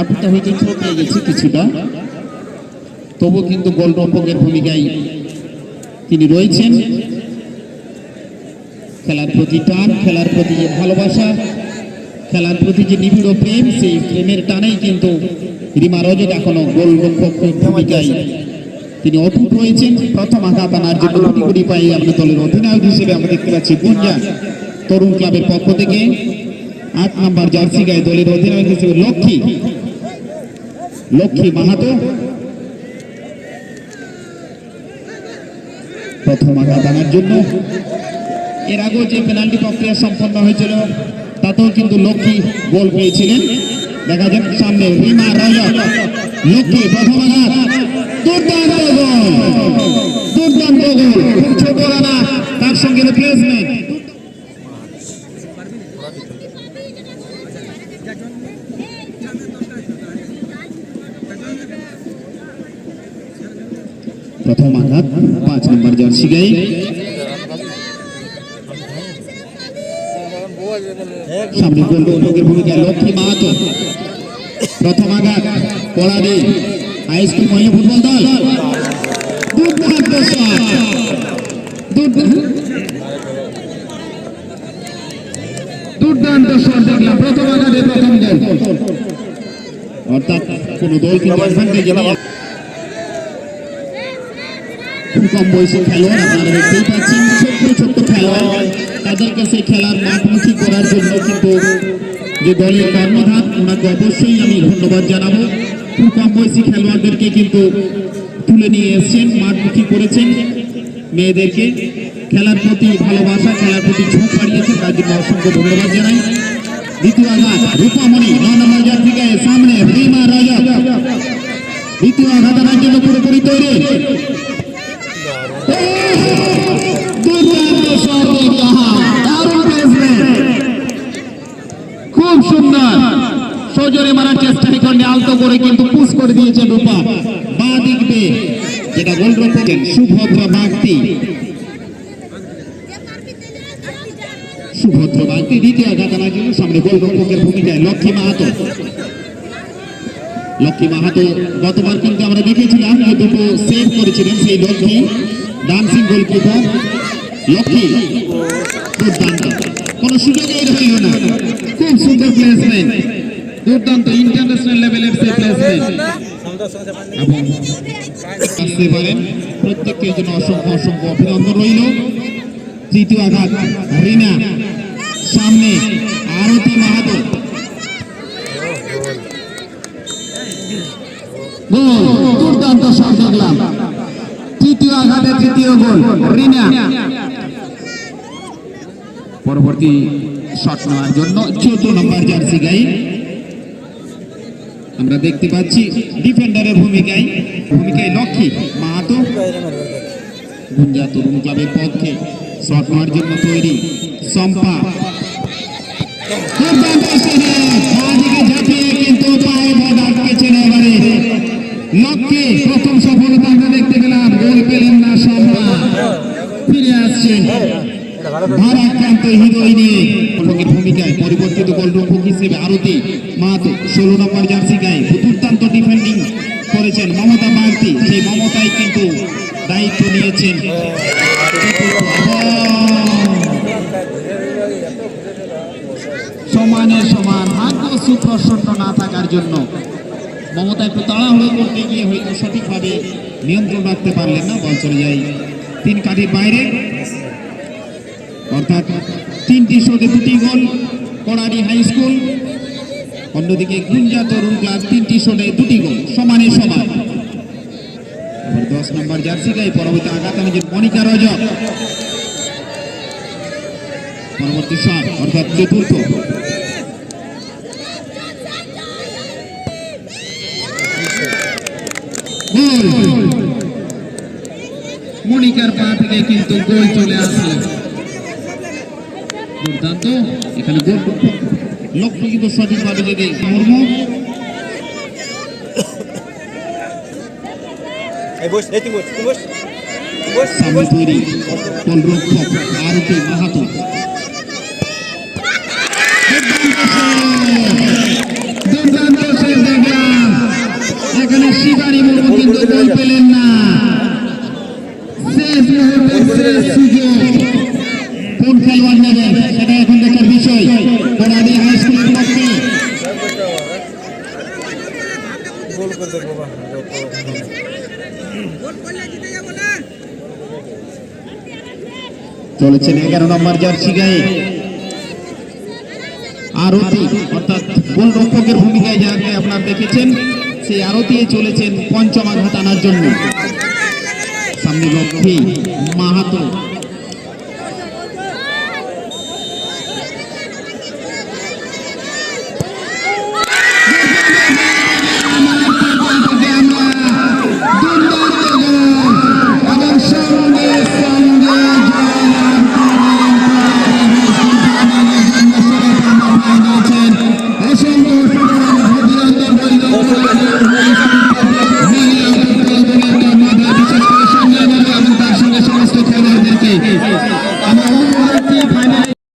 আটটা হয়তো হয়ে গেছে কিছুটা। তবু কিন্তু গোলরক্ষকের ভূমিকায় তিনি রয়েছেন। খেলার প্রতি টান, খেলার প্রতি যে ভালোবাসা, খেলার প্রতি যে নিবিড় প্রেম, সেই প্রেমের টানেই কিন্তু রিমা রজক এখনও গোলরক্ষকের ভূমিকায় তিনি অটুট রয়েছেন। প্রথম আঘাত আনার জন্য কোটি কোটি পাই আমরা দলের অধিনায়ক হিসেবে আমরা দেখতে পাচ্ছি গুঞ্জা তরুণ ক্লাবের পক্ষ থেকে। আট নাম্বার জার্সি গায়ে দলের অধিনায়ক হিসেবে লক্ষ্মী। লক্ষ্মী মাহাতো। প্রথম আঘাত আনার জন্য। এর আগেও যে পেনাল্টি প্রক্রিয়া সম্পন্ন হয়েছিল, তাতেও কিন্তু লক্ষ্মী গোল পেয়েছিলেন। দেখা যাক সামনে রিমা রাজা লক্ষ্মী প্রথম আঘাত। দুর্দান্ত গোল। দুর্দান্ত গোল। খুব ছোট তার সঙ্গে রিপ্লেসমেন্ট প্রথম আঘাত, পাঁচ নম্বর জার্সি গায়ে সামনে গোলরক্ষকের ভূমিকায় লক্ষ্মী মাহাতো। প্রথম আঘাত পড়াবে হাই মহিলা ফুটবল দল। দুর্দান্ত শট দুর্দান্ত। দুর্দান্ত শট দেখলাম প্রথম আঘাতে প্রথম গোল অর্থাৎ কোন দল কিন্তু কম বয়সী খেলোয়াড় আপনারা দেখতেই পাচ্ছেন ছোট্ট ছোট্ট খেলোয়াড়। তাদেরকে সেই খেলার মাঠমুখী করার জন্য কিন্তু যে দলের কর্ণধার ওনাকে অবশ্যই আমি ধন্যবাদ জানাব। খুব কম বয়সী খেলোয়াড়দেরকে কিন্তু তুলে নিয়ে এসছেন মাঠমুখী করেছেন মেয়েদেরকে। খেলার প্রতি ভালোবাসা, খেলার প্রতি ঝোঁক বাড়িয়েছে, তার জন্য অসংখ্য ধন্যবাদ জানাই। দ্বিতীয় আঘাত, রূপামণি ন নম্বর সামনে রিমা রাজা। দ্বিতীয় আঘাত আনার জন্য পুরোপুরি তৈরি। খুব সুন্দর। সজোরে মারার চেষ্টা এখানে আলতো করে কিন্তু পুশ করে দিয়েছেন রূপা। বা দিক দিয়ে, যেটা গোলরক্ষকের সুভদ্রা বাগতি সুভদ্রা বাগতি দ্বিতীয় আঘাত আনার জন্য সামনে গোলরক্ষকের ভূমিকায় লক্ষ্মী মাহাতো। লক্ষ্মী মাহাতো গতবার কিন্তু আমরা দেখেছিলাম যে দুটো সেভ করেছিলেন সেই লক্ষ্মী ডান্সিং গোলকিপার লক্ষ্মী। দুর্দান্ত। কোনো সুযোগই রইল না। খুব সুন্দর প্লেসমেন্ট দুর্দান্ত ইন্টারন্যাশনাল লেভেলের সেই প্লেসমেন্ট এবং প্রত্যেকের জন্য অসংখ্য অসংখ্য অভিনন্দন রইল। তৃতীয় আঘাত রিনা, সামনে আরতি মাহাতো। গোল, দুর্দান্ত শট দেখলাম তৃতীয় আঘাতে তৃতীয় গোল, রিনা। পরবর্তী শট নেওয়ার জন্য চোদ্দ নম্বর জার্সি গাই। আমরা দেখতে পাচ্ছি ডিফেন্ডারের ভূমিকায় ভূমিকায় লক্ষ্মী, মাহাতো। গুঞ্জা তরুণ ক্লাবের পক্ষে শট নেওয়ার জন্য তৈরি সম্পা কিন্তু পায়ে বল আটকেছেন এবারে। লক্ষ্যে প্রথম সফলতা আমরা দেখতে পেলাম, গোল পেলেন না সম্পা ফিরে আসছেন ভারাক্রান্ত নিয়ে। গোলরক্ষকের ভূমিকায় পরিবর্তিত গোলরক্ষক হিসেবে আরতি ষোলো নম্বর জার্সি গায়ে দুর্দান্ত করেছেন মমতা বাগতি সেই মমতাই কিন্তু দায়িত্ব নিয়েছেন। সমানের সমান ভাগ্য সুপ্রসন্ন না থাকার জন্য। মমতা একটু তাড়াহুড়ো করতে গিয়ে হয়তো সঠিকভাবে নিয়ন্ত্রণ রাখতে পারলেন না, বল চলে যায় তিন কাঠির বাইরে। অর্থাৎ তিনটি শোতে দুটি গোল, কড়ারি হাই স্কুল। অন্যদিকে গুঞ্জা তরুণ ক্লাব তিনটি শোটে দুটি গোল, সমানে সমান। এবার দশ নম্বর জার্সি গায়ে পরবর্তী আঘাত আমাদের মনিকা রজক। পরবর্তী শট অর্থাৎ চতুর্থ। মনিকার পা থেকে কিন্তু গোল চলে আসলো। দুর্দান্ত, এখানে গোল। লক্ষ্য কিন্তু সঠিকভাবে যদি মর্ম এখানে শিকারী মুর্মু কিন্তু পেলেন না। শেষ কোন খেলোয়াড় নেবেন? সেটা এখন দেখার বিষয়। বড়াদি হাই পক্ষে। বাবা চলেছেন এগারো নম্বর জার্সি গায়ে। আরতি, অর্থাৎ গোলরক্ষকের ভূমিকায় যাকে আপনার দেখেছেন, সেই আরতি চলেছেন পঞ্চম আঘাত আনার জন্য। সামনে লক্ষ্মী, মাহাতো